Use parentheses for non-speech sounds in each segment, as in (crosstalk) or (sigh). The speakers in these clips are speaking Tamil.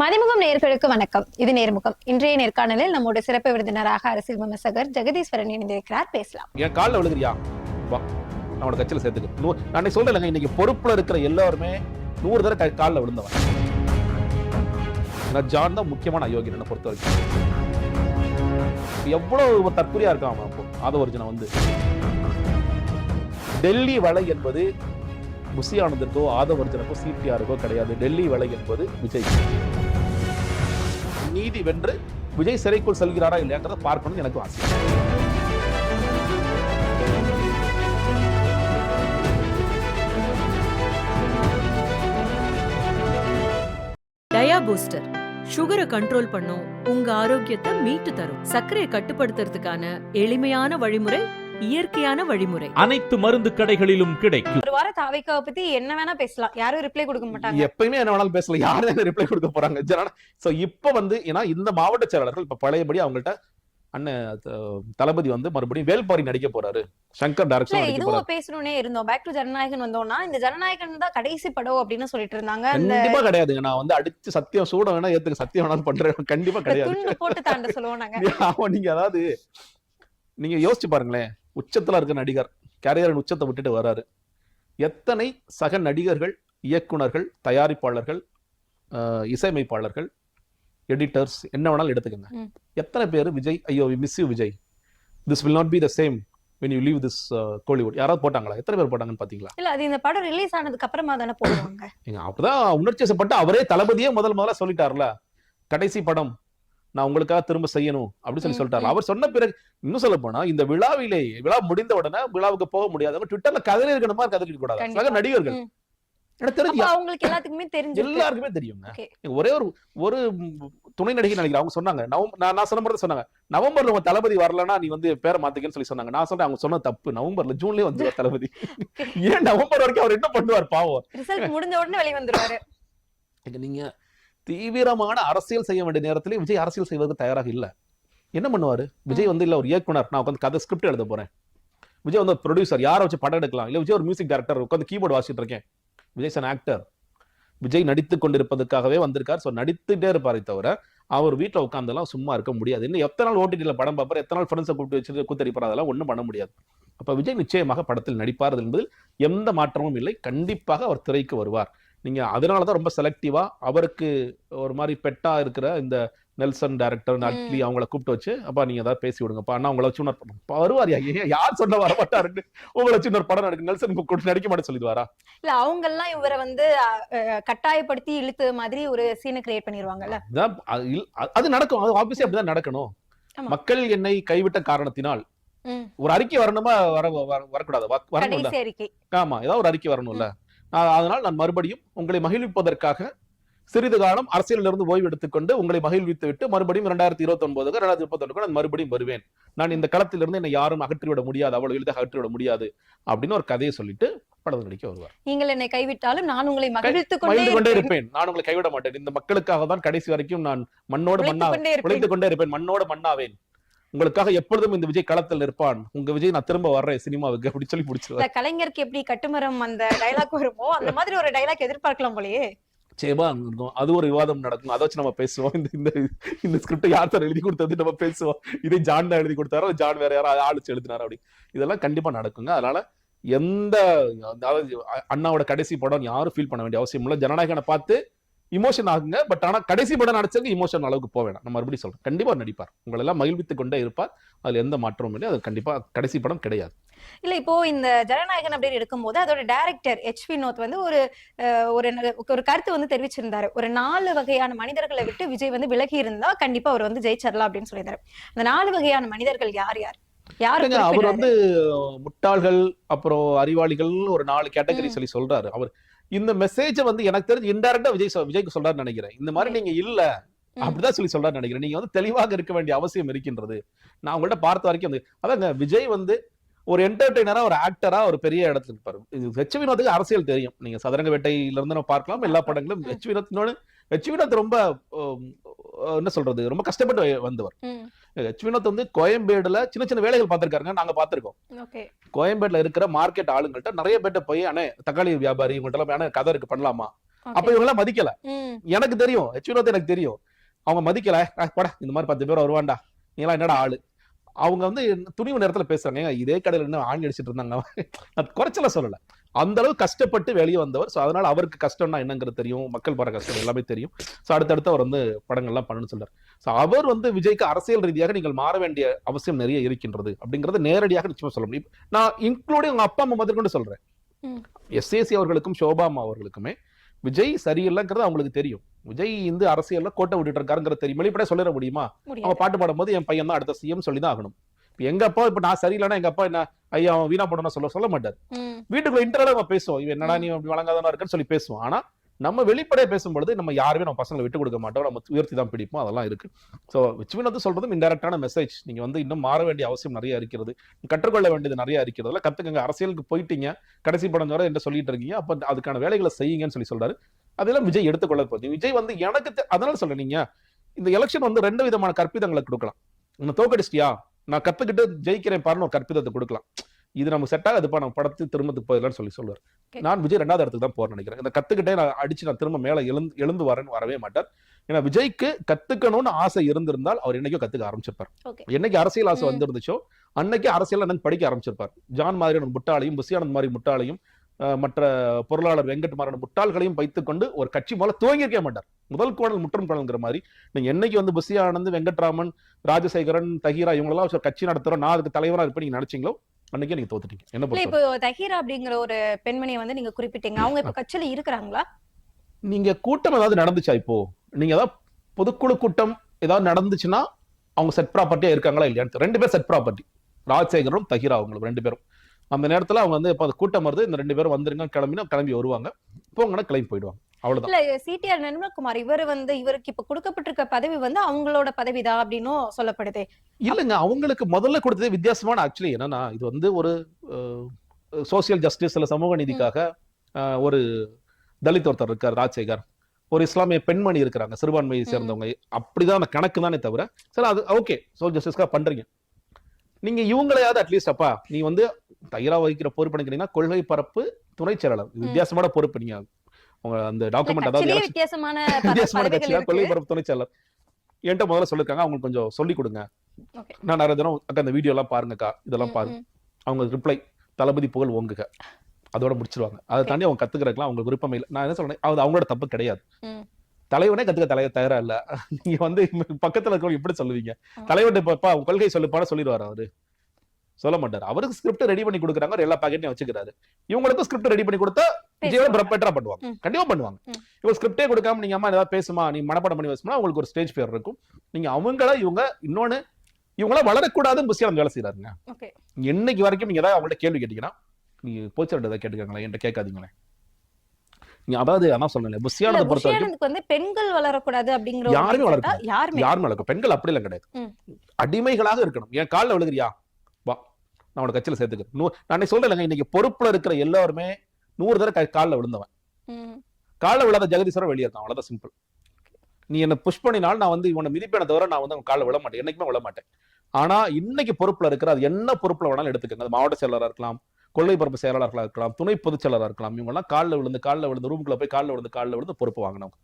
மதிமுகம் நேர்களுக்கு வணக்கம். இது நேர்முகம். இன்றைய நேர்காணலில் நம்முடைய சிறப்பு விருந்தினராக அரசியல் விமர்சகர் ஜெகதீஸ்வரன் இணைந்திருக்கிறார். பேசலாம். என் காலில் விழுகிறியா அவனோட நம்மளோட கட்சியில் சேர்த்துக்கு. நூ நான் சொல்றேன் இன்னைக்கு பொறுப்புல இருக்கிற எல்லாருமே நூறு தடவை கை- காலில் விழுந்தவன். ஏன்னா ஜான் தான் முக்கியமான அயோக்கியன் பொறுத்த வரைக்கும் எவ்வளவு தற்கொலையா இருக்கான் அவன் அப்போ? ஆதவர்ஜனை வந்து. டெல்லி வலை என்பது புசி ஆதவர்ஜனுக்கோ சிபிஆருக்கோ கிடையாது. டெல்லி வலை என்பது விஜய். நீதி வென்று விஜய் சிறைக்குள் செல்கிறாரா இல்லையாங்கிறத பார்க்கணும்னு எனக்கு ஆசை. டயா பூஸ்டர். சுகரை கண்ட்ரோல் பண்ணும் உங்க ஆரோக்கியத்தை மீட்டு தரும். சர்க்கரையை கட்டுப்படுத்துறதுக்கான எளிமையான வழிமுறை இயற்கையான வழிமுறை. அனைத்து மருந்து கடைகளிலும் கிடைக்கும். ஒரு வார தாவைக்காவை பத்தி என்ன வேணா பேசலாம். யாரும் ரிப்ளை கொடுக்க மாட்டாங்க. எப்பயுமே என்ன வேணாலும் பேசல யாரும் என்ன ரிப்ளை கொடுக்க போறாங்க? ஜனனா சோ இப்ப வந்து ஏன்னா இந்த மாவட்ட செயலாளர்கள் இப்ப பழையபடி அவங்கள்ட்ட அண்ணன் தளபதி வந்து மறுபடியும் வேல்பாரி நடிக்க போறாரு. சங்கர் டைரக்ஷன் இதுவும் பேசணும்னே இருந்தோம். பேக் டு ஜனநாயகன் வந்தோம்னா இந்த ஜனநாயகன் தான் கடைசி படம் அப்படின்னு சொல்லிட்டு இருந்தாங்க. கண்டிப்பா கிடையாதுங்க. நான் வந்து அடிச்சு சத்தியம் சூட வேணா ஏத்துக்க சத்தியம் வேணாலும் பண்றேன். கண்டிப்பா கிடையாது. போட்டு தாண்ட சொல்லுவோம் நாங்க. (laughs) ஆமா நீங்க அதாவது நீங்க யோசிச்சு பாருங்களேன். உச்சத்துல இருக்க நடிகர் கேரியரின் உச்சத்தை விட்டுட்டு வராரு. எத்தனை சக நடிகர்கள் இயக்குனர்கள் தயாரிப்பாளர்கள் இசையமைப்பாளர்கள் எடிட்டர்ஸ் என்ன வேணாலும் எடுத்துக்கோங்க. எத்தனை பேர் விஜய் ஐயோ miss you Vijay. This will not be the same when you leave this Kollywood யாராவது போட்டாங்களா? எத்தனை பேர் போட்டாங்கன்னு பாத்தீங்களா? இல்ல அது இந்த படம் ரிலீஸ் ஆனதுக்கு அப்புறமா தானே போடுவாங்க. ஏங்க, அப்பதான் உணர்ச்சி வசப்பட்டு அவரே தளபதியே முதல் முதல்ல சொல்லிட்டார்ல. கடைசி படம் நான் உங்களுக்காக திரும்ப செய்யணும் அப்படின்னு சொல்லி சொல்லிட்டாரு. அவர் சொன்ன பிறகு இன்னும் சொல்ல போனா இந்த விழாவிலே விழா முடிந்த உடனே விழாவுக்கு போக முடியாதவங்க ட்விட்டர்ல கதறி இருக்கணுமா கதறிக்க கூடாது. நடிகர்கள். எல்லாருக்குமே Okay. ஒரே ஒரு ஒரு துணை நடிகை நினைக்கிறேன். அவங்க சொன்னாங்க நவம்பர் நான் நான் சொன்ன மாதிரி சொன்னாங்க. நவம்பர்ல உங்க தளபதி வரலன்னா நீ வந்து பேரை மாத்திக்கன்னு சொல்லி சொன்னாங்க. நான் சொல்றேன் அவங்க சொன்ன தப்பு. நவம்பர்ல ஜூன்லயே வந்து தளபதி. (laughs) ஏன் நவம்பர் வரைக்கும் அவர் என்ன பண்ணுவார்? பாவம். முடிஞ்ச உடனே வெளிய வந்துருவாரு. (laughs) நீங்க தீவிரமான அரசியல் செய்ய வேண்டிய நேரத்திலே விஜய் அரசியல் செய்வதற்கு தயாராக இல்ல. என்ன பண்ணுவாரு? விஜய் வந்து இல்ல ஒரு இயக்குனர் நான் உட்காந்து கதை ஸ்கிரிப்ட் எழுத போறேன். விஜய் வந்து ப்ரொடியூசர் யாரை வச்சு படம் எடுக்கலாம்? இல்ல விஜய் ஒரு மியூசிக் டைரக்டர் உட்காந்து கீபோர்டு வாசிட்டு இருக்கேன். விஜய் an ஆக்டர் விஜய் நடித்து கொண்டிருப்பதற்காகவே வந்திருக்கார். ஸோ நடித்துட்டே இருப்பாரே தவிர அவர் வீட்டில் உட்காந்தெல்லாம் சும்மா இருக்க முடியாது. இன்னும் எத்தனை நாள் ஓடிடியில் படம் பார்ப்பார்? எத்தனை நாள் ஃப்ரெண்ட்ஸை கூப்பிட்டு வச்சுட்டு கூத்தடிப்பார்? அதெல்லாம் ஒன்றும் பண்ண முடியாது. அப்ப விஜய் நிச்சயமாக படத்தில் நடிப்பார் என்பதில் எந்த மாற்றமும் இல்லை. கண்டிப்பாக அவர் திரைக்கு வருவார். நீங்க அதனால தான் ரொம்ப செலக்டிவா அவருக்கு ஒரு மாதிரி பெட்டா இருக்கிற இந்த நெல்சன் டைரக்டர் அட்லி அவங்கள கூப்பிட்டு வச்சு அப்பா நீங்க ஏதாவது பேசி விடுங்கப்பா அண்ணா உங்களை வச்சு இன்னொரு படம் அப்ப வருவார் யா- யார் சொன்ன வர மாட்டாருன்னு. உங்களை வச்சு இன்னொரு படம் நடிக்க நெல்சன் கூப்பிட்டு நடிக்க மாட்டேன் சொல்லிடுவாரா? இல்ல அவங்க எல்லாம் இவரை வந்து கட்டாயப்படுத்தி இழுத்து மாதிரி ஒரு சீனை கிரியேட் பண்ணிருவாங்கல்ல. அதான் அது நடக்கும். அது ஆப்வியஸா அப்படிதான் நடக்கணும். மக்கள் என்னை கைவிட்ட காரணத்தினால். ஒரு அறிக்கை வரணுமா? வர வர- வரக்கூடாது? வ- வரணும்ல. கடைசி அறிக்கை. ஆமா ஏதாவது ஒரு அறிக்கை வரணும்ல. அதனால் நான் மறுபடியும் உங்களை மகிழ்விப்பதற்காக சிறிது காலம் அரசியலில் இருந்து ஓய்வு எடுத்துக்கொண்டு உங்களை மகிழ்வித்து விட்டு மறுபடியும் இரண்டாயிரத்தி இருபத்தி ஒன்பதுக்கு இரண்டாயிரத்தி முப்பத்தி நான் மறுபடியும் வருவேன். நான் இந்த களத்திலிருந்து என்னை யாரும் அகற்றிவிட முடியாது அவ்வளவு எளிதாக அகற்றிவிட முடியாது அப்படின்னு ஒரு கதையை சொல்லிட்டு படம் நடிக்க வருவார். நீங்கள் என்னை கைவிட்டாலும் நான் உங்களை கொண்டே மகிழ்ந்து கொண்டே இருப்பேன். நான் உங்களை கைவிட மாட்டேன். இந்த மக்களுக்காக தான் கடைசி வரைக்கும் நான் மண்ணோடு மண்ணா. உழைத்துக் கொண்டே இருப்பேன். மண்ணோடு மண்ணாவேன். உங்களுக்காக எப்பொழுதும் இந்த விஜய் களத்தில் நிற்பான் உங்க விஜய் நான் திரும்ப வர்றேன் சினிமாவுக்கு அப்படி சொல்லி பிடிச்சிருவார் இந்த கலைஞருக்கு எப்படி கட்டுமரம் அந்த டைலாக் வருமோ அந்த மாதிரி ஒரு டைலாக் எதிர்பார்க்கலாம் போலயே. சேபா இருக்கும் அது ஒரு விவாதம் நடக்கும். அதை வச்சு நம்ம பேசுவோம். இந்த இந்த இந்த ஸ்கிரிப்ட் யார் சார் எழுதி கொடுத்தது நம்ம பேசுவோம். இதே ஜான் தான் எழுதி கொடுத்தாரோ ஜான் வேற யாரோ ஆளுச்சு எழுதினாரோ அப்படி. இதெல்லாம் கண்டிப்பா நடக்குங்க. அதனால எந்த அதாவது அண்ணாவோட கடைசி படம் யாரும் ஃபீல் பண்ண வேண்டிய அவசியம் இல்லை. ஜனநாயகனை பார்த்து இமோஷன் ஆகுங்க பட் ஆனா கடைசி படம் நடிச்சவங்க இமோஷன் அளவுக்கு போக வேணாம். நான் மறுபடியும் சொல்றேன். கண்டிப்பா நடிப்பார். உங்களை எல்லாம் மகிழ்வித்துக் கொண்டே இருப்பார். அதுல எந்த மாற்றமும் இல்லை. அது கண்டிப்பா கடைசி படம் கிடையாது. இல்ல இப்போ இந்த ஜனநாயகன் அப்படின்னு எடுக்கும்போது அதோட டைரக்டர் எச் வினோத் வந்து ஒரு ஒரு ஒரு கருத்து வந்து தெரிவிச்சிருந்தாரு. ஒரு நாலு வகையான மனிதர்களை விட்டு விஜய் வந்து விலகி இருந்தா கண்டிப்பா அவர் வந்து ஜெயிச்சிடலாம் அப்படின்னு சொல்லியிருந்தாரு. அந்த நாலு வகையான மனிதர்கள் யார் யார்? யாரு இல்லைங்க, அவர்? வந்து முட்டாள்கள் அப்புறம் அறிவாளிகள் ஒரு நாலு கேட்டகரி. சொல்லி சொல்றாரு. அவர் இந்த மெசேஜ வந்து எனக்கு தெரிஞ்சு இன்டைரக்டா விஜய் விஜய்க்கு சொல்றாருன்னு நினைக்கிறேன். இந்த மாதிரி. நீங்க இல்ல. அப்படிதான் சொல்லி சொல்றாருன்னு நினைக்கிறேன். நீங்க வந்து தெளிவாக இருக்க வேண்டிய அவசியம் இருக்கின்றது. நான் உங்கள்ட்ட பார்த்த வரைக்கும் அந்த அதாங்க விஜய் வந்து ஒரு என்டர்டெய்னரா ஒரு ஆக்டரா ஒரு பெரிய இடத்துல இருப்பாரு. இது ஹெச் வினோத்துக்கு அரசியல் தெரியும். நீங்க சதுரங்க வேட்டையில இருந்து நம்ம பார்க்கலாம். எல்லா படங்களும் ஹெச் வினோத் இன்னொன்னு ஹெச் வினோத் ரொம்ப என்ன சொல்றது ரொம்ப கஷ்டப்பட்டு வந்தவர். வினோத் வந்து கோயம்பேடுல சின்ன சின்ன வேலைகள் பார்த்திருக்காருங்க. நாங்க பார்த்திருக்கோம். கோயம்பேடுல இருக்கிற மார்க்கெட் ஆளுங்கள்ட்ட நிறைய பேர்ட்ட போய் அண்ணே தக்காளி வியாபாரி இவங்கள்ட்ட எல்லாம் கதை இருக்கு பண்ணலாமா? அப்ப இவங்க எல்லாம் மதிக்கல எனக்கு தெரியும் ஹெச்வினோத் எனக்கு தெரியும். அவங்க மதிக்கல "அஹ், போடா இந்த மாதிரி பத்து பேர் வருவான்டா. நீங்களாம் என்னடா ஆளு? அவங்க வந்து துணிவு நேரத்துல பேசுறாங்க. "ஏங்க, இதே கடையில என்ன ஆணி அடிச்சிட்டு இருந்தாங்க. அது குறைச்சல சொல்லல. அந்த அளவு கஷ்டப்பட்டு வெளியே வந்தவர். சோ அதனால அவருக்கு கஷ்டம்னா என்னங்கிறது தெரியும். மக்கள் படுற கஷ்டம் எல்லாமே தெரியும். சோ அடுத்தடுத்து அவர் வந்து படங்கள்லாம் பண்ணணும்னு சொல்றாரு. சோ அவர் வந்து விஜய்க்கு அரசியல் ரீதியாக நீங்கள் மாற வேண்டிய அவசியம் நிறைய இருக்கின்றது அப்படிங்கறது நேரடியாக நிச்சயமா சொல்ல முடியும். நான் இன்க்ளூடிங் உங்க அப்பா அம்மா முதற்கொண்டு சொல்றேன். எஸ்ஏசி அவர்களுக்கும் சோபா அம்மா அவர்களுக்குமே விஜய் சரியில்லைங்கிறது அவங்களுக்கு தெரியும். விஜய் இந்த அரசியல்ல கோட்டை விட்டுட்டு இருக்காருங்கிறது தெரியும். வெளிப்படையா சொல்லிட முடியுமா? அவன் பாட்டு பாடும்போது என் பையன் தான் அடுத்த சிஎம் சொல்லி தான் ஆகணும். எங்க அப்பா இப்ப நான் சரியில்லைன்னா எங்க அப்பா என்ன ஐயா அவன் வீணா போடணும் சொல்ல சொல்ல மாட்டார். வீட்டுக்குள்ள இன்டர்னல் நம்ம பேசுவோம். இவன் என்னடா நீ அப்படி வழங்காதானா இருக்குன்னு சொல்லி பேசுவோம். ஆனா நம்ம வெளிப்படையா பேசும்பொழுது நம்ம யாருமே நம்ம பசங்களை விட்டு கொடுக்க மாட்டோம். நம்ம உயர்த்தி தான் பிடிப்போம். அதெல்லாம் இருக்கு. ஸோ விச்சுவினத்து சொல்றதும் இன்டெரக்டான மெசேஜ் நீங்க வந்து இன்னும் மாற வேண்டிய அவசியம் நிறைய இருக்கிறது. கற்றுக்கொள்ள வேண்டியது நிறைய இருக்கிறது. அதெல்லாம் கத்துக்கங்க. அரசியலுக்கு போயிட்டீங்க. கடைசி படம் வரை என்ன சொல்லிட்டு இருக்கீங்க? அப்ப அதுக்கான வேலைகளை செய்யுங்கன்னு சொல்லி சொல்றாரு. அதெல்லாம் விஜய் எடுத்துக்கொள்ள போகுது விஜய் வந்து எனக்கு அதனால சொல்றேன் நீங்க. இந்த எலெக்ஷன் வந்து ரெண்டு விதமான கற்பிதங்களை கொடுக்கலாம். உன்னை தோக்கடிச்சிட்டியா? நான் கத்துக்கிட்டு ஜெயிக்கிறேன் பாருன்னு ஒரு கற்பிதத்தை கொடுக்கலாம் இது நமக்கு செட் ஆகாதுப்பா நம்ம படத்து திரும்பத்துக்கு போயிடலாம்னு சொல்லி சொல்லுவார். நான் விஜய் ரெண்டாவது இடத்துக்கு தான் போறேன்னு நினைக்கிறேன் இந்த கத்துக்கிட்டே நான் அடிச்சு நான் திரும்ப மேல எழுந்து எழுந்து வரேன்னு வரவே மாட்டார் ஏன்னா விஜய்க்கு கத்துக்கணும்னு ஆசை இருந்திருந்தால் அவர் என்னைக்கோ கத்துக்க ஆரம்பிச்சிருப்பார். என்னைக்கு அரசியல் ஆசை. வந்திருந்துச்சோ அன்னைக்கு அரசியல் படிக்க ஆரம்பிச்சிருப்பார் ஜான் மாதிரியான முட்டாளையும் புசியானந்த் மாதிரி முட்டாளையும் மற்ற பொருளாளர் வெங்கட் மாதிரியான முட்டாள்களையும் வைத்துக்கொண்டு ஒரு கட்சி முதல்ல துவங்கியிருக்க மாட்டார். முதல் கோணல் முற்றும் கோணல்ங்கிற மாதிரி நீங்க என்னைக்கு வந்து புசி ஆனந்த் வெங்கட்ராமன் ராஜசேகரன் தஹீரா இவங்களெல்லாம் கட்சி நடத்துறோம் நான் அதுக்கு தலைவரா இருப்பேன் நீங்க நினைச்சீங்களோ? அன்னைக்கே நீங்க தோத்துட்டீங்க. என்ன இப்போ தஹீரா அப்படிங்கிற ஒரு பெண்மணியை வந்து நீங்க குறிப்பிட்டீங்க. அவங்க இப்ப கட்சியில இருக்கிறாங்களா? நீங்க கூட்டம் ஏதாவது நடந்துச்சா இப்போ? நீங்க ஏதாவது பொதுக்குழு கூட்டம் ஏதாவது நடந்துச்சுன்னா அவங்க செட் ப்ராப்பர்ட்டியா இருக்காங்களா இல்லையான்னு. ரெண்டு பேர் செட் ப்ராப்பர்ட்டி ராஜசேகரும் தஹீரா அவங்களும் ரெண்டு பேரும். அந்த நேரத்துல அவங்க வந்து இப்போ அது கூட்டம் வருது இந்த ரெண்டு பேரும் வந்துருங்க கிளம்பினா கிளம்பி வருவாங்க. போங்கன்னா கிளம்பி போயிடுவாங்க. அவ்வளவுதான். இல்ல சிடிஆர் நிர்மல்குமார் இவர் வந்து இவருக்கு இப்ப கொடுக்கப்பட்டிருக்க பதவி வந்து அவங்களோட பதவிதான் அப்படின்னும் சொல்லப்படுது. இல்லைங்க அவங்களுக்கு முதல்ல கொடுத்ததே வித்தியாசமான ஆக்சுவலி என்னன்னா இது வந்து ஒரு சோசியல் ஜஸ்டிஸ் இல்ல சமூக நீதிக்காக ஒரு தலித் ஒருத்தர் இருக்கார் ராஜசேகர். ஒரு இஸ்லாமிய பெண்மணி இருக்கிறாங்க சிறுபான்மையை சேர்ந்தவங்க. அப்படிதான் அந்த கணக்கு தானே தவிர சரி அது ஓகே சோசியல் ஜஸ்டிஸ்க்காக பண்றீங்க. நீங்க இவங்களையாவது அட்லீஸ்ட் அப்பா நீ வந்து தயிரா வகிக்கிற பொறுப்பு நினைக்கிறீங்கன்னா கொள்கை பரப்பு துணை செயலாளர். வித்தியாசமான பொறுப்பு நீங்க உங்க அந்த டாக்குமெண்ட் அதாவது வித்தியாசமான (laughs) கட்சியில கொள்கை பரப்பு துணை செயலாளர் என்கிட்ட முதல்ல சொல்லிருக்காங்க அவங்களுக்கு கொஞ்சம் சொல்லி கொடுங்க. நான் நிறைய தினம் அக்கா இந்த வீடியோ எல்லாம் பாருங்கக்கா இதெல்லாம் பாருங்க. அவங்க ரிப்ளை தளபதி புகழ் ஓங்குக அதோட முடிச்சிருவாங்க அதை. தாண்டி அவங்க கத்துக்கிறதுலாம் அவங்களுக்கு விருப்பம் இல்லை நான் என்ன சொல்றேன் அது அவங்களோட தப்பு கிடையாது. தலைவனே கத்துக்க தலைய தயாரா இல்ல நீங்க வந்து பக்கத்துல இருக்கவங்க எப்படி சொல்லுவீங்க. தலைவன் இப்ப உன் கொள்கை சொல்லுப்பான்னு சொல்லிடுவாரு அவரு சொல்ல மாட்டாரு அவருக்கு ஸ்கிரிப்ட் ரெடி பண்ணி கொடுக்குறாங்க எல்லா பாக்கெட்டையும் வச்சுக்கிறாரு இவங்களுக்கும் ஸ்கிரிப்ட் ரெடி பண்ணி கொடுத்தா விஜயோட. பெட்டரா பண்ணுவாங்க. கண்டிப்பா பண்ணுவாங்க. இவங்க ஸ்கிரிப்டே கொடுக்காம நீங்க அம்மா ஏதாவது பேசுமா நீ மனப்பாடம் பண்ணி பேசுமா உங்களுக்கு ஒரு ஸ்டேஜ் பேர் இருக்கும் நீங்க அவங்கள இவங்க இன்னொன்னு இவங்கள வளரக்கூடாதுன்னு புசியா வேலை செய்யறாருங்க. என்னைக்கு வரைக்கும் நீங்க ஏதாவது அவங்கள்ட்ட கேள்வி கேட்டீங்கன்னா நீ போச்சர் ஏதாவது கேட்டுக்காங்களா என்கிட்ட கேட்காதீங்களேன் நீங்க அதாவது அதான் சொன்னேன் புசியானதை பொறுத்த வரைக்கும் வந்து பெண்கள் வளரக்கூடாது அப்படிங்கிற யாருமே? வளர்க்கணும். யாருமே யாருமே வளர்க்கும் பெண்கள் அப்படிலாம் கிடையாது. ம். அடிமைகளாக இருக்கணும். என் காலில் விழுகிறியா? வா நான் உன கட்சியில சேர்த்துக்கிறேன். நூ- நான் சொல்றேன் இன்னைக்கு பொறுப்புல இருக்கிற எல்லாருமே நூறு தடவை காலில் விழுந்தவன். காலில் விழாத ஜெகதீஸ்வரர் வெளியே இருக்கான். அவ்வளவுதான் சிம்பிள் நீ என்ன புஷ் பண்ணினால் நான் வந்து இவனை மிதிப்பேன தவிர நான் வந்து அவன் காலில் விழ மாட்டேன். என்னைக்குமே விழ மாட்டேன். ஆனா இன்னைக்கு பொறுப்புல இருக்கிற அது என்ன பொறுப்புல வேணாலும் எடுத்துக்கங்க. அது மாவட்ட செயலரா இருக்கலாம் கொள்கை பரப்பு செயலாளர்களா இருக்கலாம் துணை பொதுச் செயலரா இருக்கலாம். இவங்க எல்லாம் காலில் விழுந்து காலில் விழுந்து ரூமுக்குள்ள போய் காலில் விழுந்து காலில் விழுந்து பொறுப்பு வாங்கினவங்க.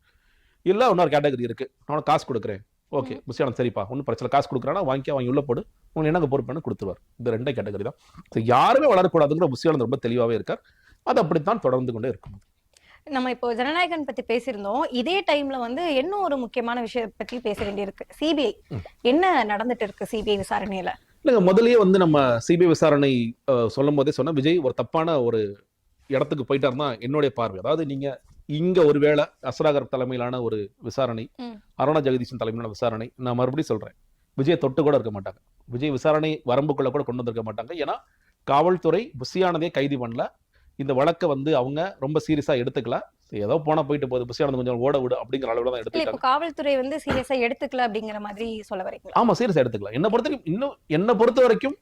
இல்ல இன்னொரு கேட்டகரி இருக்கு. நான் காசு கொடுக்குறேன். ஓகே புஷியானந்த் சரிப்பா. ஒன்றும் பிரச்சனை காசு கொடுக்குறானா வாங்கி வாங்கி உள்ள போடு. உங்களுக்கு என்னங்க பொறுப்புன்னு கொடுத்துருவார். இந்த ரெண்டே கேட்டகரி தான். So, யாருமே வளரக்கூடாதுங்கிற புஷியானந்த் ரொம்ப தெளிவாவே இருக்கார். அது அப்படித்தான் தொடர்ந்து கொண்டே இருக்கும். நம்ம இப்போ ஜனநாயகன் பத்தி பேசியிருந்தோம். இதே டைம்ல வந்து இன்னும் ஒரு முக்கியமான விஷயம் பத்தி பேச வேண்டியிருக்கு. சிபிஐ என்ன நடந்துட்டு இருக்கு சிபிஐ விசாரணையில? இல்லைங்க முதல்லயே வந்து நம்ம சிபிஐ விசாரணை சொல்லும் போதே சொன்ன விஜய் ஒரு தப்பான ஒரு இடத்துக்கு போயிட்டாருன்னா என்னுடைய பார்வை. அதாவது நீங்க இங்க ஒருவேளை அசராகர் தலைமையிலான ஒரு விசாரணை. அருணா ஜெகதீசன் தலைமையிலான விசாரணை நான் மறுபடியும் சொல்றேன். விஜய் தொட்டு கூட இருக்க மாட்டாங்க. விஜய் விசாரணை வரம்புக்குள்ள கூட கொண்டு வந்திருக்க மாட்டாங்க. ஏன்னா காவல்துறை புசியானதே கைது பண்ணல. இந்த வழக்கை வந்து அவங்க ரொம்ப சீரியஸா எடுத்துக்கல. ஏதோ போனா போயிட்டு போகுது. புசியானது கொஞ்சம் ஓட விடு அப்படிங்கிற அளவுல தான் எடுத்துக்கிட்டாங்க இப்போ காவல்துறை வந்து சீரியஸா எடுத்துக்கல அப்படிங்கிற மாதிரி சொல்ல வரீங்களா? ஆமா சீரியஸா எடுத்துக்கலாம் என்ன பொறுத்த வரைக்கும் இன்னும் என்ன பொறுத்த வரைக்கும்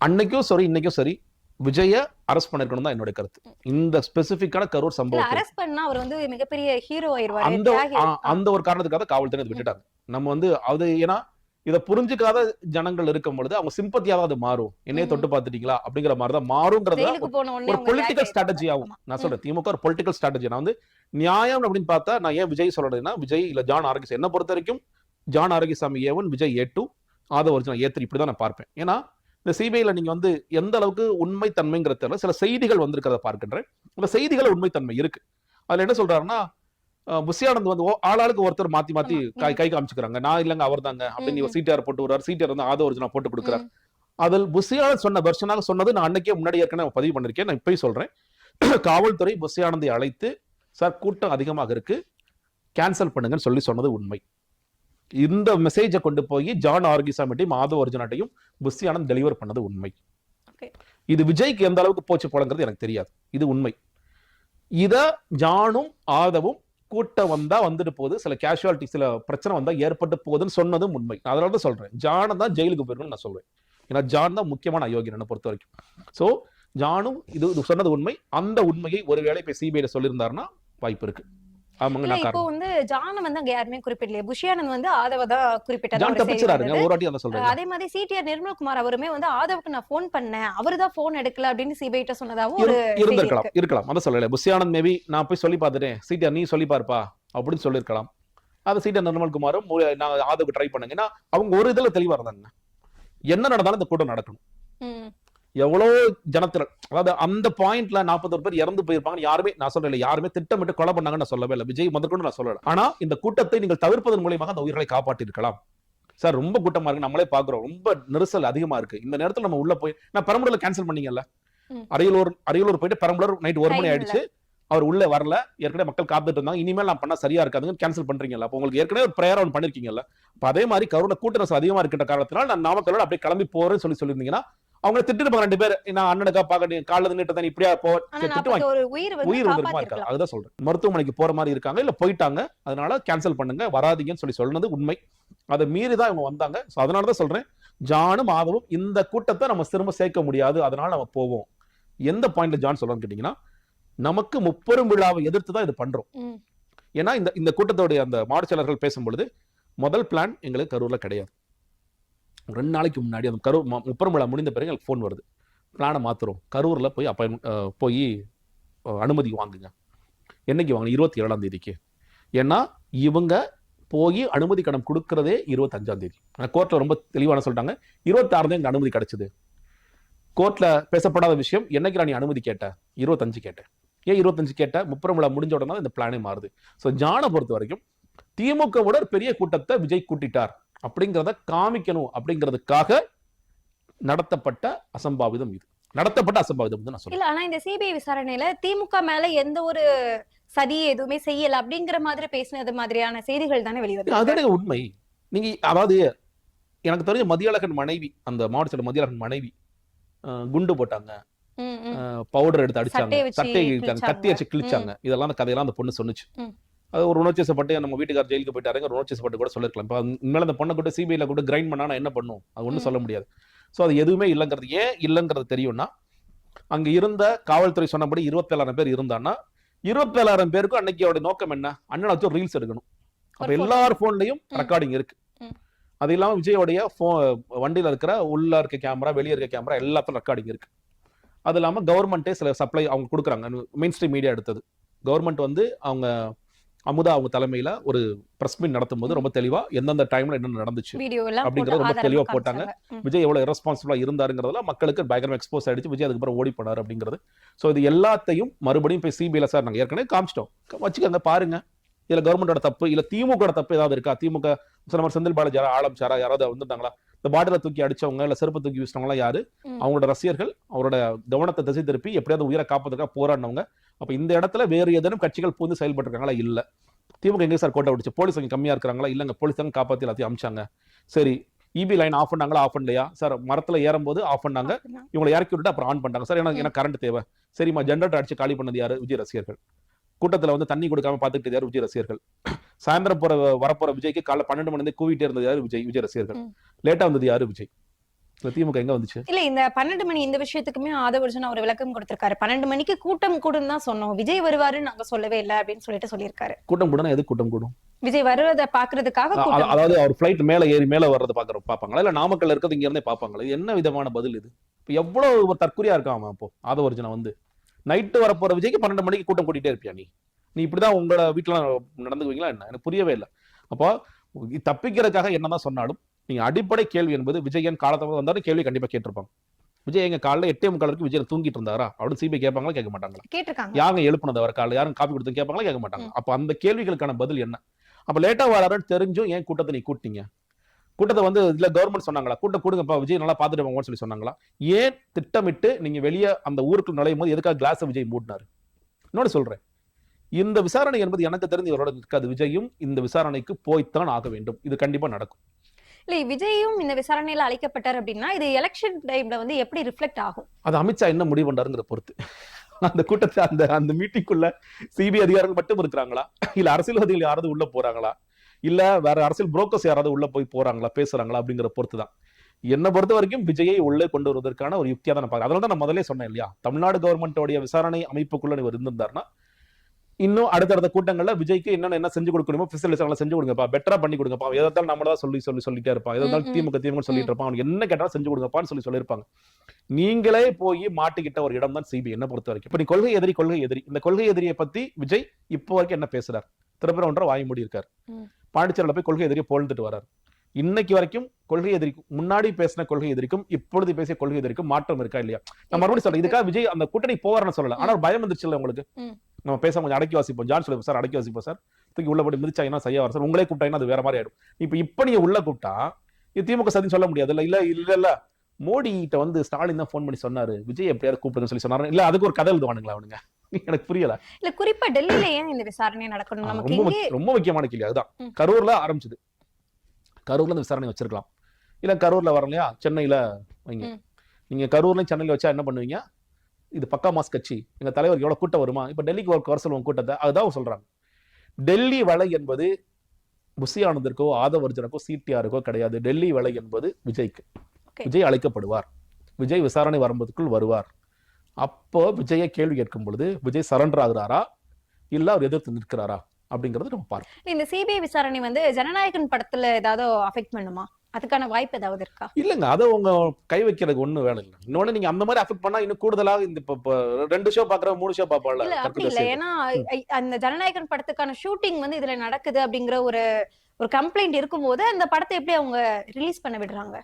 அன்னைக்கும் சரி இன்னைக்கும் சரி விஜய அரெஸ்ட் பண்ணிருக்கணும் தான் என்னுடைய கருத்து. இந்த ஸ்பெசிபிக்கான கரூர் சம்பவம் அரெஸ்ட் பண்ணா அவர் வந்து மிகப்பெரிய ஹீரோ ஆயிருவாரு அந்த அந்த ஒரு காரணத்துக்காக காவல்துறை விட்டுட்டாங்க. நம்ம வந்து அது ஏன்னா இதை புரிஞ்சுக்காத ஜனங்கள் இருக்கும் பொழுது அவங்க சிம்பத்தியாவது அது மாறும். என்னைய தொட்டு பார்த்துட்டீங்களா? அப்படிங்கிற மாதிரி தான் மாறுங்கிறது ஒரு பொலிட்டிக்கல் ஸ்ட்ராட்டஜி ஆகும். நான் சொல்றேன் திமுக ஒரு பொலிட்டிக்கல் ஸ்ட்ராட்டஜி நான் வந்து நியாயம் அப்படின்னு பார்த்தா நான் ஏன் விஜய் சொல்றேன்னா விஜய் இல்ல ஜான் ஆரோக்கிய என்ன பொறுத்த வரைக்கும் John Arokiasamy A one Vijay A two Aadhav original A three இப்படி தான் நான் பார்ப்பேன். ஏன்னா இந்த சிபிஐல நீங்க வந்து எந்த அளவுக்கு உண்மைத்தன்மைங்கிறது தெரியல சில செய்திகள் வந்திருக்கிறத பார்க்கின்றேன். இந்த செய்திகள் உண்மைத்தன்மை இருக்கு. அதுல என்ன சொல்றாருன்னா புஷியானந்த் வந்து ஆளாளுக்கு ஒருத்தர் மாத்தி மாத்தி. கை கை காமிச்சுக்கிறாங்க. நான் இல்லங்க அவர் தாங்க. அப்படின்னு இவர் சீட்டார் போட்டு வருவார் சீட்டார் வந்து ஆதவ ஒரிஜினல் போட்டு கொடுக்குறாரு. அதில் புஷியானந்த் சொன்ன வெர்ஷனாக சொன்னது நான் அன்னைக்கே முன்னாடி ஏற்கனவே பதிவு பண்ணிருக்கேன் நான் இப்பயும் சொல்றேன். (clears throat) காவல்துறை புஷியானந்தை அழைத்து சார் கூட்டம் அதிகமாக இருக்கு. கேன்சல் பண்ணுங்கன்னு சொல்லி சொன்னது உண்மை. இந்த மெசேஜை கொண்டு போய் ஜான் ஆர்கிசாமிட்டையும் மாதவ ஒரிஜினாட்டையும் புஷி ஆனந்த் டெலிவர் பண்ணது உண்மை. இது விஜய்க்கு எந்த அளவுக்கு போச்சு போலங்கிறது எனக்கு தெரியாது. இது உண்மை. இத ஜானும் ஆதவும் கூட்டம் வந்தா வந்துட்டு போகுது. சில கேஷுவாலிட்டி சில பிரச்சனை வந்தா ஏற்பட்டு போகுதுன்னு சொன்னதும் உண்மை. அதனால தான் சொல்றேன். ஜானை தான் ஜெயிலுக்கு போயிருக்கணும்னு நான் சொல்றேன். ஏன்னா ஜான் தான் முக்கியமான அயோக்கியன் என்னை பொறுத்த வரைக்கும். ஸோ ஜானும் இது சொன்னது உண்மை. அந்த உண்மையை ஒருவேளை இப்ப சிபிஐல சொல்லியிருந்தாருன்னா வாய்ப்பு இருக்கு. ஆமாங்க இப்போ வந்து ஜான வந்து அங்க யாருமே குறிப்பிடலையே. புஷியானந்த் வந்து ஆதவ தான் வாட்டி அதை மாதிரி சிடிஆர் நிர்மல்குமார் அவருமே வந்து ஆதவுக்கு நான் ஃபோன் பண்ணேன். அவரு தான் ஃபோன் எடுக்கல அப்படின்னு சிபிஐட்ட சொன்னதாவும் ஒரு இரு- செய்தி இருந்திருக்கலாம் இருக்கு. இருக்கலாம். அதை சொல்லல. புஷியானந்த் மேபி நான் போய் சொல்லி பார்த்துட்டேன். சீட்டா நீ சொல்லி பாருப்பா அப்படின்னு சொல்லியிருக்கலாம். அது சீட்டா நிர்மல்குமாரும் நான் ஆதவுக்கு ட்ரை பண்ணுங்க. ஏன்னா அவங்க ஒரு இதுல தெளிவா இருந்தாங்க. என்ன நடந்தாலும் இந்த கூட்டம் நடக்கணும். ம், எவ்வளவு ஜனத்திரள் அதாவது அந்த பாயிண்ட்ல நாற்பத்தொரு பேர் இறந்து போயிருப்பாங்க யாருமே நான் சொல்லல யாருமே திட்டமிட்டு கொலை பண்ணாங்கன்னு நான் சொல்லவே இல்லை. விஜய் முதற்கொண்டு நான் சொல்லல. ஆனா இந்த கூட்டத்தை நீங்கள் தவிர்ப்பதன் மூலியமாக அந்த உயிர்களை காப்பாற்றி இருக்கலாம் சார் ரொம்ப கூட்டமா இருக்கு. நம்மளே பாக்குறோம் ரொம்ப நெரிசல் அதிகமா இருக்கு. இந்த நேரத்துல நம்ம உள்ள போய் நான் பெரம்பலூர்ல கேன்சல் பண்ணீங்கல்ல. அரியலூர் அரியலூர் போயிட்டு பெரம்பலூர் நைட் ஒரு மணி ஆயிடுச்சு. அவர் உள்ள வரல. ஏற்கனவே மக்கள் காத்துட்டு இருந்தாங்க. இனிமேல் நான் பண்ணா சரியா இருக்காதுன்னு கேன்சல் பண்றீங்கல்ல. அப்போ உங்களுக்கு ஏற்கனவே ஒரு பிரேயர் ஒன்று பண்ணிருக்கீங்கல்ல. அப்ப அதே மாதிரி கருணை கூட்ட நெரிசல் அதிகமா இருக்கின்ற காரணத்தினால் நான் நாமக்கலோட அப்படியே கிளம்பி போறேன்னு சொல்லி சொல்லியிருந்தீங்கன்னா அவங்க திட்டு ரெண்டு பேர். நான் அண்ணனுக்கா பாக்க காலில் நீட்டு தான் இப்படியா போ உயிர் வந்து உயிர் வந்திருக்குமா காப்பாத்திருக்கலாம். அதுதான் சொல்றேன். மருத்துவமனைக்கு போற மாதிரி இருக்காங்க இல்ல போயிட்டாங்க. அதனால கேன்சல் பண்ணுங்க வராதீங்கன்னு சொல்லி சொன்னது உண்மை. அதை மீறி தான் இவங்க வந்தாங்க. So அதனால தான் சொல்றேன். ஜானும் ஆதவும் இந்த கூட்டத்தை நம்ம திரும்ப சேர்க்க முடியாது. அதனால நம்ம போவோம். எந்த பாயிண்ட்ல ஜான் சொல்றான்னு கேட்டீங்கன்னா நமக்கு முப்பெரும் விழாவை எதிர்த்து தான் இது பண்றோம். ஏன்னா இந்த இந்த கூட்டத்தோடைய அந்த மாடுச்செயலர்கள் பேசும் பொழுது முதல் பிளான் எங்களுக்கு கரூர்ல கிடையாது. ரெண்டு நாளைக்கு முன்னாடி அந்த கரூர் ம- விழா முடிந்த பிறகு எனக்கு ஃபோன் வருது. பிளானை மாத்துறோம். கரூரில் போய் அப்பாயின்மெண்ட் போய் அனுமதி வாங்குங்க. என்னைக்கு வாங்க இருபத்தி ஏழாம் தேதிக்கு. ஏன்னா இவங்க போய் அனுமதி கடன் கொடுக்கறதே இருபத்தஞ்சாம் தேதி. கோர்ட்டில் ரொம்ப தெளிவான சொல்லிட்டாங்க. இருபத்தாறு தான் அனுமதி கிடைச்சது. கோர்ட்டில் பேசப்படாத விஷயம் என்னைக்கு நான் நீ அனுமதி கேட்ட? இருபத்தஞ்சு கேட்டேன் ஏன் இருபத்தஞ்சு கேட்ட? முப்பரம் விழா முடிஞ்ச உடனே இந்த பிளானே மாறுது. ஸோ ஜானை பொறுத்த வரைக்கும் திமுகவோட பெரிய கூட்டத்தை விஜய் கூட்டிட்டார். அப்படிங்கிறத காமிக்கணும் அப்படிங்கிறதுக்காக நடத்தப்பட்ட அசம்பாவிதம் இது. நடத்தப்பட்ட அசம்பாவிதம் நான் சொல்றேன். இல்ல ஆனா இந்த சிபிஐ விசாரணையில திமுக மேல எந்த ஒரு சதி எதுவுமே செய்யல அப்படிங்கிற மாதிரி பேசினது மாதிரியான செய்திகள் தானே வெளிவருது அதுடைய உண்மை. நீங்க அதாவது எனக்கு தெரிஞ்ச மதியழகன் மனைவி அந்த மாவட்டத்தில் மதியழகன் மனைவி குண்டு போட்டாங்க. பவுடர் எடுத்து அடிச்சாங்க. சட்டையை. கத்தி வச்சு கிழிச்சாங்க. இதெல்லாம் அந்த கதையெல்லாம் அந்த பொண்ணு சொன்னுச்சு. அது ஒரு உணர்ச்சிசப்பட்டு நம்ம வீட்டுக்கார ஜெயிலுக்கு போயிட்டாருங்க ஒரு உணர்ச்சிசப்பட்டு கூட சொல்லிருக்கலாம் இப்போ இனிமேல் அந்த பொண்ணை கூட சிபிஐல கூட கிரைண்ட் பண்ணா நான் என்ன பண்ணும்? அது ஒன்றும். சொல்ல முடியாது. ஸோ அது எதுவுமே இல்லைங்கிறது ஏன் இல்லைங்கிறது தெரியும்னா அங்க இருந்த காவல்துறை சொன்னபடி இருபத்தேழாயிரம் பேர் இருந்தான்னா இருபத்தேழாயிரம் பேருக்கும் அன்னைக்கு அவருடைய நோக்கம் என்ன? அண்ணனை வச்சு ரீல்ஸ் எடுக்கணும். அப்ப. எல்லார் போன்லயும் ம். ரெக்கார்டிங் இருக்கு. அது இல்லாம விஜயோடைய phone வண்டியில இருக்கிற உள்ள இருக்க கேமரா வெளியே இருக்க கேமரா எல்லாத்துக்கும் ரெக்கார்டிங் இருக்கு. அது இல்லாம கவர்மெண்ட்டே சில சப்ளை அவங்க கொடுக்குறாங்க. மெயின் ஸ்ட்ரீம் மீடியா எடுத்தது. கவர்மெண்ட் வந்து அவங்க அமுதா அவங்க தலைமையில ஒரு பிரஸ் மீட் நடத்தும் போது ரொம்ப தெளிவா எந்தெந்த டைம்ல என்னென்ன நடந்துச்சு அப்படிங்கறது ரொம்ப தெளிவா. போட்டாங்க. விஜய் எவ்வளவு இரஸ்பான்சிபிளா இருந்தாருங்கிறதுல மக்களுக்கு பயங்கரமா எக்ஸ்போஸ் ஆயிடுச்சு. விஜய் அதுக்கப்புறம் ஓடி போனார் அப்படிங்கிறது. ஸோ இது எல்லாத்தையும் மறுபடியும் போய் சிபிஐல சார் நாங்க ஏற்கனவே காமிச்சிட்டோம். வச்சுக்கோங்க பாருங்க. இதுல கவர்மெண்டோட தப்பு இல்ல திமுக தப்பு ஏதாவது இருக்கா? திமுக மாதிரி செந்தில் பாலாஜி யாரா ஆரம்பிச்சாரா யாராவது வந்துட்டாங்களா இந்த பாட்டில தூக்கி அடிச்சவங்க இல்ல செருப்பு தூக்கி வீசினவங்க யாரு. அவங்களோட ரசிகர்கள் அவரோட கவனத்தை திசை திருப்பி எப்படியாவது உயிரை காப்பதுக்காக போராடினவங்க. அப்ப இந்த இடத்துல வேறு ஏதேனும் கட்சிகள் பூந்து செயல்பட்டு இல்ல. திமுக எங்க சார் கோட்டை விடுச்சு போலீஸ் கொஞ்சம் கம்மியா இருக்கிறாங்களா? இல்லங்க போலீஸ் தான் காப்பாத்தி எல்லாத்தையும் அமிச்சாங்க. சரி இபி லைன் ஆஃப் பண்ணாங்களா? ஆஃப் பண்ணலையா? சார் மரத்துல ஏறும்போது ஆஃப் பண்ணாங்க. இவங்களை இறக்கி விட்டுட்டு அப்புறம் ஆன் பண்ணிட்டாங்க. சார் எனக்கு எனக்கு கரண்ட் தேவை. சரிம்மா ஜென்ரேட்டர் அடிச்சு காலி பண்ணது யாரு? விஜய் ரசிகர்கள். கூட்டத்துல வந்து தண்ணி கொடுக்காம பாத்துக்கிட்டு யாரு? விஜய் ரசிகர்கள். சாயந்தரம் போற வரப்போற விஜய்க்கு காலைல பன்னெண்டு மணி கூவிட்டே இருந்தது யாரு? விஜய் விஜய் ரசிகர்கள். ம். லேட்டா வந்தது யாரு? விஜய். திமுக எங்க வந்துச்சு? இல்ல இந்த பன்னெண்டு மணி இந்த விஷயத்துக்குமே ஆதவர்ஜன் ஒரு விளக்கம் கொடுத்திருக்காரு. பன்னெண்டு மணிக்கு கூட்டம் கூடும் தான் சொன்னோம். விஜய் வருவாருன்னு நாங்க சொல்லவே இல்லை அப்படின்னு சொல்லிட்டு சொல்லியிருக்காரு. கூட்டம் கூடனா எது கூட்டம் கூடும்? விஜய் வருவதை பாக்குறதுக்காக அதாவது அவர் ஃபிளைட் மேல ஏறி மேல வர்றத பாக்குற பாப்பாங்களா இல்ல நாமக்கல்ல இருக்கிறது இங்க இருந்தே பாப்பாங்களா என்ன விதமான பதில் இது? இப்ப எவ்வளவு ஒரு தற்குறியா இருக்கான் அப்போ ஆதவர்ஜனா வந்து. நைட்டு வரப்போற விஜய்க்கு பன்னெண்டு மணிக்கு கூட்டம் கூட்டிட்டே இருப்பியா நீ? நீ இப்படிதான் உங்களோட வீட்டுல நடந்துக்குவீங்களா என்ன? எனக்கு புரியவே இல்லை. அப்போ தப்பிக்கிறதுக்காக என்னதான் சொன்னாலும் நீங்க அடிப்படை கேள்வி என்பது விஜயன் காலத்தவங்க வந்தாலும் கேள்வி கண்டிப்பா கேட்டிருப்பாங்க. விஜய் எங்க காலைல எட்டே முக்காலுக்கு விஜய் தூங்கிட்டு இருந்தாரா? அப்படின்னு சிபிஐ கேட்பாங்களா கேட்க மாட்டாங்களா? யாருங்க எழுப்புனது அவர் காலைல? யாரும் காப்பி கொடுத்து கேட்பாங்களா கேட்க மாட்டாங்க அப்ப அந்த கேள்விகளுக்கான பதில் என்ன? அப்ப லேட்டா வராருன்னு தெரிஞ்சும் ஏன் கூட்டத்தை நீ கூட்டிங்க கூட்டத்தை வந்து இல்ல கவர்மெண்ட் சொன்னாங்களா? கூட்டம் கூடுங்கப்பா விஜய் நல்லா பாத்துட்டு சொல்லி சொன்னாங்களா? ஏன் திட்டமிட்டு நீங்க வெளியே அந்த ஊருக்கு நுழையும் போது எதுக்காக கிளாஸ் விஜய் மூடினாரு இன்னொன்னு சொல்றேன். இந்த விசாரணை என்பது எனக்கு தெரிஞ்சு இவரோட இருக்காது விஜயும் இந்த விசாரணைக்கு போய்த்தான் ஆக வேண்டும். இது கண்டிப்பா நடக்கும். இல்லை விஜயும் இந்த விசாரணையில் அழைக்கப்பட்டார் அப்படின்னா இது எலெக்ஷன் டைம்ல வந்து எப்படி ரிஃப்ளெக்ட் ஆகும்? அது அமித்ஷா என்ன முடிவு பண்றாருங்கிற பொறுத்து. அந்த கூட்டத்தை அந்த அந்த மீட்டிங்குள்ள சிபிஐ அதிகாரிகள் மட்டும் இருக்கிறாங்களா? இல்ல அரசியல்வாதிகள் யாராவது உள்ள போறாங்களா? இல்ல வேற அரசியல் புரோக்கர்ஸ் யாராவது உள்ள போய் போறாங்களா பேசுறாங்களா அப்படிங்கிற பொறுத்து தான். என்னை பொறுத்த வரைக்கும் விஜயை உள்ளே கொண்டு வருவதற்கான ஒரு யுக்தியாக தான் நான் பார்க்கறேன். அதனால தான் நான் முதல்ல சொன்னேன் இல்லையா? தமிழ்நாடு கவர்மெண்ட்டோடைய விசாரணை அமைப்புக்குள்ள இவர் இருந்திருந்தாருன்னா இன்னும் அடுத்தடுத்த கூட்டங்கள்ல விஜய்க்கு என்னென்ன என்ன செஞ்சு கொடுக்கணுமோ பிசிலிட்டிஸ் செஞ்சு கொடுங்கப்பா பெட்டரா பண்ணி கொடுங்கப்பா எதாவது நம்ம தான் சொல்லி சொல்லி சொல்லிட்டே இருப்பான். எதாவது ம், ம். திமுக திமுக சொல்லிட்டு இருப்பான். அவனுக்கு என்ன கேட்டாலும் செஞ்சு கொடுங்கப்பான்னு சொல்லி சொல்லியிருப்பாங்க. நீங்களே போய் மாட்டிக்கிட்ட ஒரு இடம் தான் சிபி என்ன பொறுத்த வரைக்கும். இப்ப நீ கொள்கை எதிரி கொள்கை எதிரி. இந்த கொள்கை எதிரியை பத்தி விஜய் இப்போ வரைக்கும் என்ன பேசுறார்? திருப்பரங்குன்ற வாய் மூடி இருக்காரு. பாண்டிச்சேரியில போய் கொள்கை எதிரியை போல்ந்துட்டு வராரு. இன்னைக்கு வரைக்கும் கொள்கை எதிரிக்கும் முன்னாடி பேசின கொள்கை எதிரிக்கும் இப்பொழுது பேசிய கொள்கை எதிரிக்கும் மாற்றம் இருக்கா இல்லையா? நான் மறுபடியும் சொல்றேன் இதுக்காக விஜய் அந்த கூட்டணி போவார்னு சொல்லல. ஆனா ஒரு பயம் வந்துருச்சு இல்ல உங்களுக்கு. நம்ம பேச கொஞ்சம் அடக்கி வாசிப்போம். ஜான் சொல்லுவோம் சார் அடக்கி வாசிப்போம் சார். தூக்கி உள்ள போட்டு மிதிச்சாங்கன்னா சரியா வரும் சார்? உங்களே கூப்பிட்டாங்கன்னா அது வேற மாதிரி ஆயிடும். இப்ப இப்ப நீங்க உள்ள கூப்பிட்டா இது திமுக சதின்னு சொல்ல முடியாது. இல்ல இல்ல இல்ல இல்ல. மோடி கிட்ட வந்து ஸ்டாலின் தான் ஃபோன் பண்ணி சொன்னாரு. விஜய் எப்படியாவது கூப்பிடுன்னு சொல்லி சொன்னாரு. இல்ல அதுக்கு ஒரு கதை எழுதுவானுங்களா அவனுங்க? எனக்கு புரியல. இல்ல குறிப்பா டெல்லியில ஏன் இந்த விசாரணை நடக்கணும் ரொம்ப ரொம்ப முக்கியமான கேள்வி. அதுதான். கரூர்ல ஆரம்பிச்சது. கரூர்ல இந்த விசாரணை வச்சிருக்கலாம். இல்ல கரூர்ல வரலையா? சென்னையில வைங்க. நீங்க கரூர்லயும் சென்னையில வச்சா என்ன பண்ணுவீங்க? இது பக்கா மாஸ் கட்சி. எங்க தலைவருக்கு எவ்வளவு கூட்டம் வருமா? இப்ப டெல்லிக்கு ஒரு வர சொல்லுவோம் கூட்டத்தை. அதுதான் சொல்றாங்க. டெல்லி வலை என்பது புசி ஆனந்திற்கோ ஆதவர்ஜனுக்கோ சிடிஆருக்கோ கிடையாது. டெல்லி வலை என்பது விஜய்க்கு. விஜய் அழைக்கப்படுவார். விஜய் விசாரணை வரும்போதுக்குள் வருவார். அப்போ விஜயை கேள்வி கேட்கும் பொழுது விஜய் சரண்டர் ஆகுறாரா? இல்ல அவர் எதிர்த்து நிற்கிறாரா? அப்படிங்கறது நம்ம பார்ப்போம். இந்த சிபிஐ விசாரணை வந்து ஜனநாயகன் படத்துல ஏதாவது அஃபெக்ட் பண்ணுமா? அதுக்கான வாய்ப்பு ஏதாவது இருக்கா? இல்லைங்க. அதை உங்க கை வைக்கிறதுக்கு ஒண்ணும் வேலை இல்லை இன்னொன்னு நீங்க அந்த மாதிரி அஃபெக்ட் பண்ணா இன்னும் கூடுதலாக இந்த இப்ப- ரெண்டு ஷோ பாக்குற மூணு ஷோ இல்ல அப்படி இல்ல. ஏன்னா அந்த ஜனநாயகன் படத்துக்கான ஷூட்டிங் வந்து இதுல நடக்குது அப்படிங்கிற ஒரு ஒரு கம்ப்ளைண்ட் இருக்கும்போது அந்த படத்தை எப்படி அவங்க ரிலீஸ் பண்ண விடுறாங்க?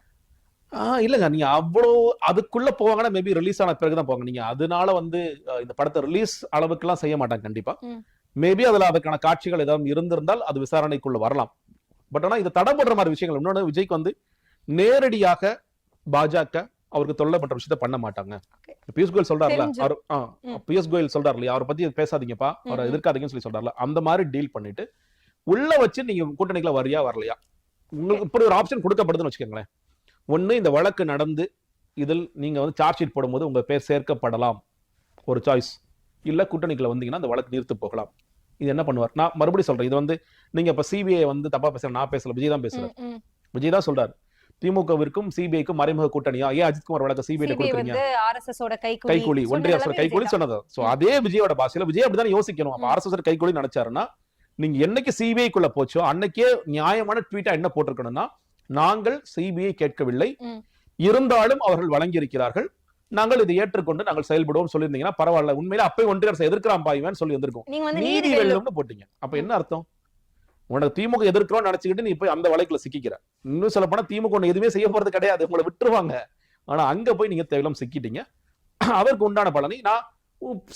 ஆஹ் இல்லங்க. நீங்க அவ்வளவு அதுக்குள்ள போவாங்கன்னா மேபி ரிலீஸ் ஆன பிறகுதான் போவாங்க. நீங்க அதனால வந்து இந்த படத்தை ரிலீஸ் அளவுக்கு எல்லாம் செய்ய மாட்டாங்க கண்டிப்பா. மேபி அதுல அதுக்கான காட்சிகள் ஏதாவது இருந்திருந்தால் அது விசாரணைக்குள்ள வரலாம். பட் ஆனா இதை தடை மாதிரி விஷயங்கள் இன்னொன்னு விஜய்க்கு வந்து நேரடியாக பாஜக அவருக்கு தொல்லை பண்ற விஷயத்த பண்ண மாட்டாங்க. பியூஷ் கோயல் சொல்றாருல. அவர். பியூஷ் கோயல் சொல்றாரு இல்லையா அவரை பத்தி பேசாதீங்கப்பா அவரை. எதிர்க்காதீங்கன்னு சொல்லி சொல்றாருல அந்த மாதிரி டீல் பண்ணிட்டு உள்ள வச்சு நீங்க கூட்டணிக்குள்ள வரியா வரலையா உங்களுக்கு இப்படி ஒரு ஆப்ஷன் கொடுக்கப்படுதுன்னு வச்சுக்கோங்களேன் ஒண்ணு இந்த வழக்கு நடந்து இதில் நீங்க வந்து சார்ஜ் ஷீட் போடும்போது உங்க பேர் சேர்க்கப்படலாம் ஒரு சாய்ஸ் இல்ல கூட்டணிக்குள்ள வந்தீங்கன்னா அந்த வழக்கு நீர்த்து போகலாம் இது என்ன பண்ணுவார்? நான் மறுபடியும் சொல்றேன். இது வந்து நீங்க இப்ப சிபிஐ வந்து தப்பா பேசுற நான் பேசல விஜய் தான் பேசுறேன். விஜய் தான் சொல்றாரு. திமுகவிற்கும் சிபிஐக்கும் மறைமுக கூட்டணியா? ஏன் அஜித்குமார் வழக்கு சிபிஐ கொடுக்குறீங்க? கைகூலி ஒன்றிய அரசு சொன்னது கைகூலி சொன்னது. சோ. அதே விஜயோட பாஷையில விஜய் அப்படிதான் யோசிக்கணும். அப்ப. ஆர்எஸ்எஸ் கைகூலி நினைச்சாருன்னா நீங்க என்னைக்கு சிபிஐக்குள்ள போச்சோ அன்னைக்கே நியாயமான ட்வீட்டா என்ன போட்டிருக்கணும்னா நாங்கள் சிபிஐ கேட்கவில்லை. இருந்தாலும் அவர்கள் வழங்கி இருக்கிறார்கள் நாங்கள் இதை ஏற்றுக்கொண்டு நாங்கள் செயல்படுவோம் சொல்லியிருந்தீங்கன்னா பரவாயில்ல. உண்மையில அப்பவே ஒன்றிய அரசு எதிர்க்கிறான் பாய்வேன் சொல்லி வந்திருக்கும். நீதி வெல்லும்னு போட்டீங்க. அப்ப என்ன அர்த்தம்? உனக்கு திமுக எதிர்க்கிறோம் நினைச்சுக்கிட்டு நீ போய் அந்த வழக்குல சிக்கிக்கிற. இன்னும் சொல்ல போனா திமுக ஒண்ணு எதுவுமே செய்ய போறது கிடையாது. உங்களை விட்டுருவாங்க. ஆனா அங்க போய் நீங்க தேவையில்லாம சிக்கிட்டீங்க. அதற்கு உண்டான பலனை நான்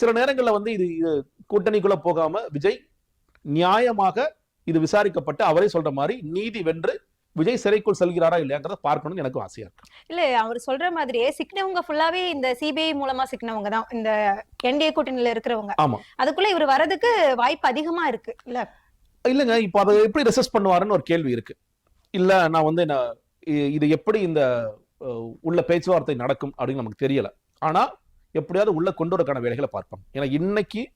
சில நேரங்கள்ல வந்து இது இது கூட்டணிக்குள்ள போகாம விஜய் நியாயமாக இது விசாரிக்கப்பட்டு அவரே சொல்ற மாதிரி நீதி வென்று விஜய் சிறைக்குள் செல்கிறாரா இல்லையாங்கிறத பார்க்கணும்னு எனக்கு ஆசையா இருக்கு. இல்ல அவர் சொல்ற மாதிரியே சிக்கினவங்க ஃபுல்லாவே இந்த சிபிஐ மூலமா சிக்கினவங்க தான். இந்த என்டிஏ கூட்டணியில இருக்கிறவங்க. ஆமா. அதுக்குள்ள இவர் வரதுக்கு வாய்ப்பு அதிகமா இருக்கு இல்ல? இல்லைங்க இப்போ அதை எப்படி ரெசஸ் பண்ணுவாருன்னு ஒரு கேள்வி இருக்கு. இல்ல நான் வந்து இ- இது எப்படி இந்த உள்ள பேச்சுவார்த்தை நடக்கும் அப்படின்னு நமக்கு தெரியல. ஆனா எப்படியாவது உள்ள கொண்டு வரக்கான வேலைகளை பார்ப்போம். ஏன்னா இன்னைக்கு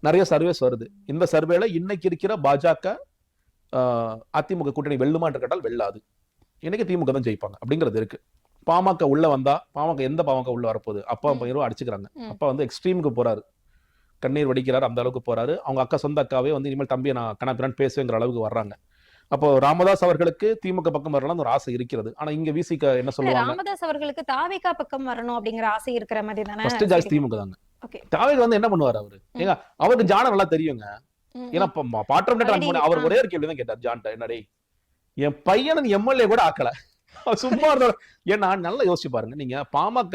நிறைய சர்வேஸ் வருது. இந்த சர்வேல இன்னைக்கு இருக்கிற பாஜக அதிமுக கூட்டணி வெல்லுமான்னு கேட்டால் வெல்லாது. இன்னைக்கு திமுக தான் ஜெயிப்பாங்க. அப்படிங்கிறது இருக்கு. பாமக உள்ள வந்தா பாமக எந்த பாமக உள்ள வரப்போகுது? அப்பா ம். பையரும் அடிச்சுக்கிறாங்க. அப்பா வந்து எக்ஸ்ட்ரீமுக்கு போறாரு. கண்ணீர் வடிக்கிறார் அந்த அளவுக்கு போறாரு. அவங்க அக்கா சொந்த அக்காவே வந்து இனிமேல் தம்பியை நான் கணப்பிரான் பேசுவேங்கிற அளவுக்கு வர்றாங்க. அப்போ ராமதாஸ் அவர்களுக்கு திமுக பக்கம் வரலாம்னு ஒரு ஆசை இருக்கிறது. ஆனா இங்க விசிக என்ன சொல்லுவாங்க? ராமதாஸ் அவர்களுக்கு தாவிகா பக்கம் வரணும் அப்படிங்கிற ஆசை இருக்கிற மாதிரி தானே ஃபர்ஸ்ட் ஜாய்ஸ் திமுக தாங்க. தாவேக வந்து என்ன பண்ணுவார் அவரு? ஏங்க அவருக்கு ஜான நல்லா தெரியுங்க. ஏன்னா பாட்டம் அவர். ஒரே ஒரு கேள்வி தான் கேட்டார் ஜான்ட்ட என்னடே? என் பையனை எம்எல்ஏ கூட ஆக்கல. சும்மா (laughs) இருந்தார் ஏன்னா நல்லா யோசிச்சு பாருங்க நீங்க பாமக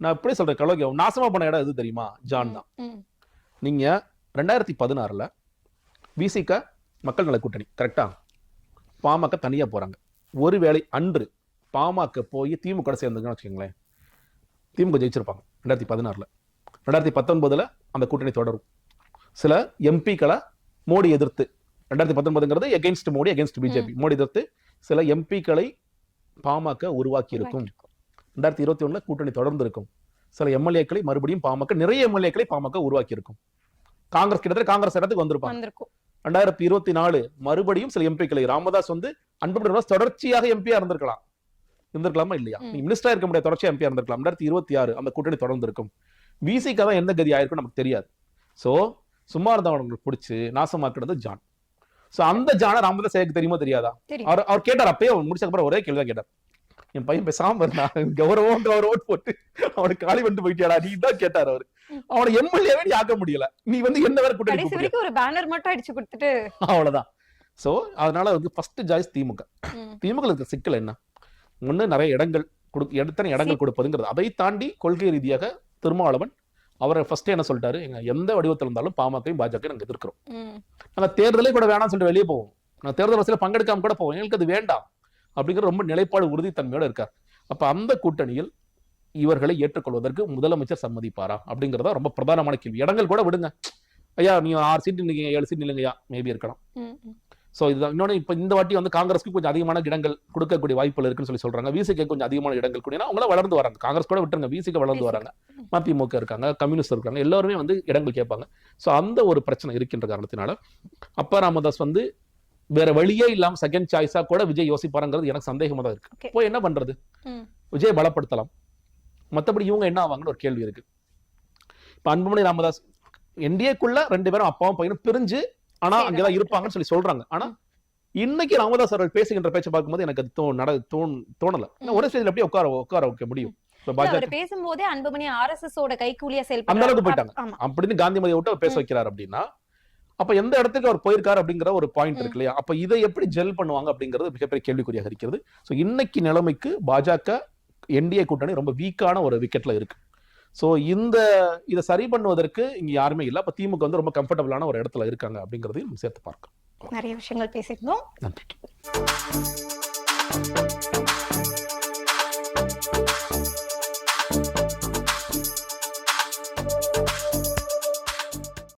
நான் எப்படி சொல்றேன் கலோக்கிய நாசமா போன இடம் எது தெரியுமா ஜான் தான். நீங்க ரெண்டாயிரத்தி பதினாறுல விசிக மக்கள் நல கூட்டணி கரெக்டா பாமக தனியா போறாங்க. ஒருவேளை அன்று பாமக போய் திமுக கூட சேர்ந்துங்கன்னு வச்சுக்கோங்களேன் திமுக ஜெயிச்சிருப்பாங்க ரெண்டாயிரத்தி பதினாறுல ரெண்டாயிரத்தி பத்தொன்பதுல அந்த கூட்டணி தொடரும். சில எம்பிக்களை மோடி எதிர்த்து ரெண்டாயிரத்தி பத்தொன்பதுங்கிறது against Modi against BJP Modi எதிர்த்து சில எம்பிக்களை பாமக உருவாக்கி இருக்கும் ரெண்டாயிரத்தி இருபத்தி ஒண்ணுல கூட்டணி தொடர்ந்து இருக்கும் சில எம்எல்ஏக்களை மறுபடியும் பாமக நிறைய எம்எல்ஏக்களை பாமக உருவாக்கி இருக்கும் காங்கிரஸ் கிட்டத்தட்ட காங்கிரஸ் இடத்துக்கு வந்திருப்பாங்க. ரெண்டாயிரத்தி இருபத்தி நாலு மறுபடியும் சில எம்பிக்களை ராமதாஸ் வந்து ராமதாஸ் தொடர்ச்சியாக எம்பியா இருந்திருக்கலாம். இருந்திருக்கலாமா இல்லையா. நீ மினிஸ்டரா இருக்க முடியாது தொடர்ச்சியா எம்பியா இருந்திருக்கலாம். ரெண்டாயிரத்தி இருபத்தி ஆறு அந்த கூட்டணி தொடர்ந்து இருக்கும் விசிக்கு தான் எந்த கதி ஆயிருக்கும் நமக்கு தெரியாது. சோ சும்மா இருந்தவங்களுக்கு பிடிச்சி நாசமாக்குறது ஜான். சோ அந்த ஜான ராமதாஸ் எனக்கு தெரியுமா தெரியாதா? அவர் அவர் கேட்டார் அப்பயே அவர் முடிச்ச அப்புறம் ஒரே கேள்வி தான் கேட்டார். என் பையன் பேசாம இருந்தான் கௌரவம் கௌரவம் போட்டு அவனுக்கு காலி வந்து போயிட்டியாடா நீ தான் கேட்டார் அவரு. அவனை எம்எல்ஏவே நீ ஆக்க முடியல. நீ வந்து என்ன வேற கூட்டணி ஒரு பேனர் மட்டும் அடிச்சு கொடுத்துட்டு அவ்வளவுதான். சோ அதனால வந்து ஃபர்ஸ்ட் ஜாய்ஸ் திமுக. திமுக இருக்க சிக்கல் என்ன? ஒண்ணு நிறைய இடங்கள் கொடுக்க எத்தனை இடங்கள் கொடுப்பதுங்கிறது. அதை தாண்டி கொள்கை ரீதியாக திருமாவளவன் அவரை ஃபர்ஸ்ட் என்ன சொல்லிட்டாரு? எங்க எந்த வடிவத்தில் இருந்தாலும் பாமகவும் பாஜக நாங்க எதிர்க்கிறோம். ம், நாங்க தேர்தலே கூட வேணாம்னு சொல்லிட்டு வெளியே போவோம். நான் தேர்தல் வரிசையில பங்கெடுக்காம கூட போவோம். எங்களுக்கு அது வேண்டாம் அப்படிங்கிற ரொம்ப நிலைப்பாடு உறுதித்தன்மையோட இருக்கார். அப்ப அந்த கூட்டணியில் இவர்களை ஏற்றுக்கொள்வதற்கு முதலமைச்சர் சம்மதிப்பாரா அப்படிங்கறதா ரொம்ப பிரதானமான கேள்வி. இடங்கள் கூட விடுங்க. ஐயா நீங்க ஆறு சீட் நில்லுங்க ஏழு சீட் நில்லுங்கய்யா மேபி இருக்கலாம். சோ இதுதான். இன்னொன்னு இப்ப இந்த வாட்டி வந்து காங்கிரஸ்க்கு கொஞ்சம் அதிகமான இடங்கள் கொடுக்கக்கூடிய வாய்ப்புகள் இருக்குன்னு சொல்லி சொல்றாங்க. விசிக்கு கொஞ்சம் அதிகமான இடங்கள் கூடினா அவங்கள வளர்ந்து வராங்க. காங்கிரஸ் கூட விட்டுருங்க. விசிக்கு வளர்ந்து வராங்க. மதிமுக இருக்காங்க கம்யூனிஸ்ட் இருக்காங்க எல்லாருமே வந்து இடங்கள் கேட்பாங்க. சோ அந்த ஒரு பிரச்சனை இருக்கின்ற காரணத்தினால அப்பா ராமதாஸ் வந்து வேற வழியே இல்லாம செகண்ட் சாய்ஸா கூட விஜய் யோசிப்பாருங்கிறது எனக்கு சந்தேகமா தான் இருக்கு. போய் என்ன பண்றது. விஜய் பலப்படுத்தலாம். மத்தபடி இவங்க என்ன ஆவாங்கன்னு ஒரு கேள்வி இருக்கு. இப்ப அன்புமணி ராமதாஸ் என்டிஏக்குள்ள ரெண்டு பேரும் அப்பாவும் பையனும் பிரிஞ்சு ஆனா அங்கதான் இருப்பாங்கன்னு சொல்லி சொல்றாங்க. ஆனா இன்னைக்கு ராமதாஸ் அவர்கள் பேசுகின்ற பேச்சை பார்க்கும்போது எனக்கு அது நட தோணல. ஒரே ஸ்டேஜ்ல அப்படியே உட்கார உட்கார வைக்க முடியும். பேசும்போதே அன்புமணி ஆர்எஸ்எஸ் ஓட கைக்கூலியா அந்த செயல்படுறாரு அளவுக்கு போயிட்டாங்க. அப்படின்னு காந்திமதியை விட்டு பேச. வைக்கிறார் அப்படின்னா அப்ப எந்த இடத்துக்கு அவர் போயிருக்காரு அப்படிங்கிற ஒரு பாயிண்ட். இருக்கு இல்லையா? அப்ப இதை எப்படி ஜெல் பண்ணுவாங்க அப்படிங்கிறது மிகப்பெரிய கேள்விக்குறியாக இருக்கிறது. சோ இன்னைக்கு நிலைமைக்கு பாஜக என்டிஏ கூட்டணி ரொம்ப வீக்கான ஒரு விக்கெட்ல இருக்கு. சோ இந்த இதை சரி பண்ணுவதற்கு இங்க யாருமே இல்ல. அப்ப திமுக வந்து ரொம்ப கம்ஃபர்டபுளான ஒரு இடத்துல இருக்காங்க அப்படிங்கறதையும் சேர்த்து பார்க்கலாம். நிறைய விஷயங்கள் பேசியிருந்தோம். நன்றி.